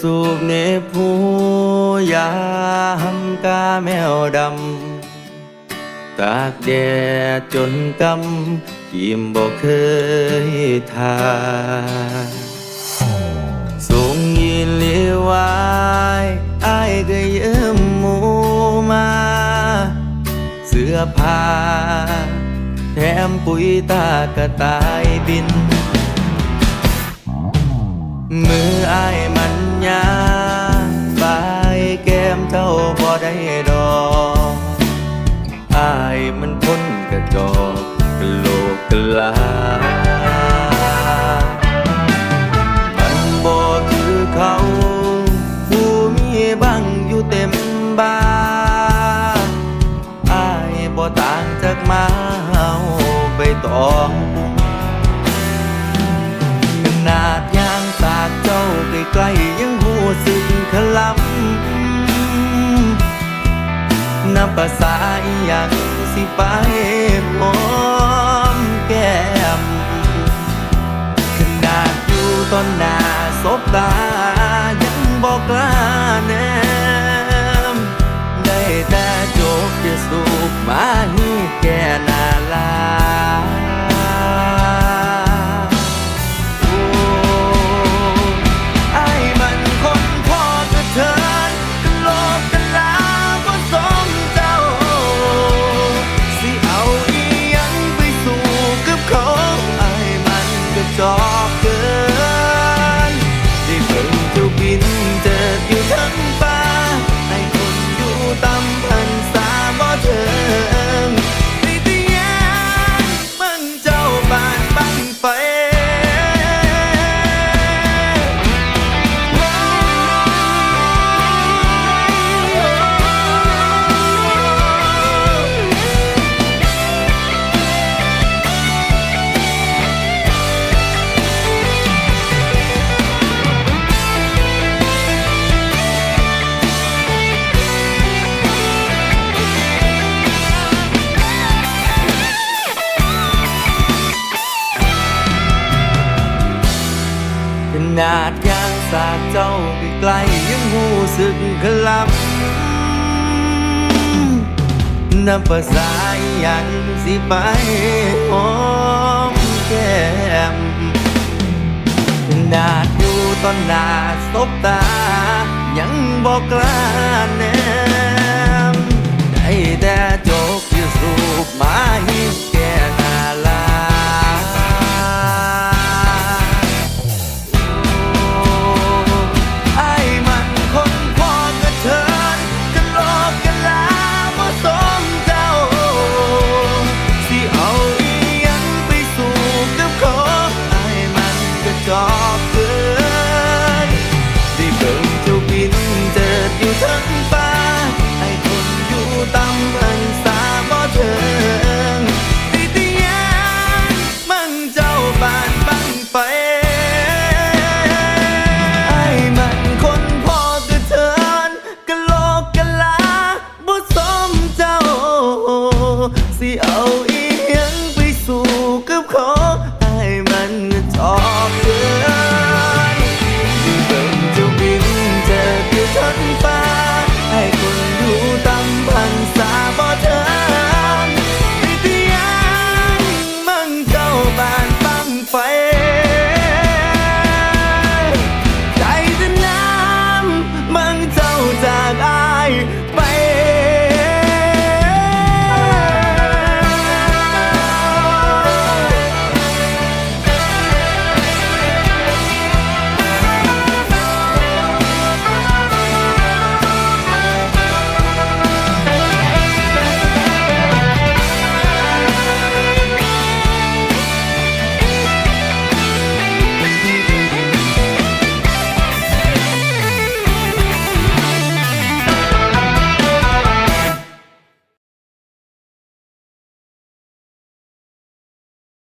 สูบเนผู้ยามกาแมวดำ ตากแดดจนกำกิมบอกเคยทาสูงยินเลียวายไอ้ก็เยิ้มมูมา เสื้อผ้า แถมปุ๋ยตากระตายบินมือไอ้ายมันาบายแก้มเจ้าบ่ได้ดอกอายมันพ้นกระจอกกะโลกกะลา มันบ่คือเขา ผู้มีบังอยู่เต็มบ้านอายบ่ต่างจากมาเฮาใบตองขนาดยางสากเจ้าใกล้ๆยังหู สึกขลำนับภาษาอหยังสิไปพอ มั นาดยางสากเจ้าใกลยังหูสึกขลับนับภาษาอหยังสิไปหอมแก้มนาดอยู่ต้นหน้าศบตา ยังบอกกล้าแนมได้แต่โจกอยู่สูบมาห้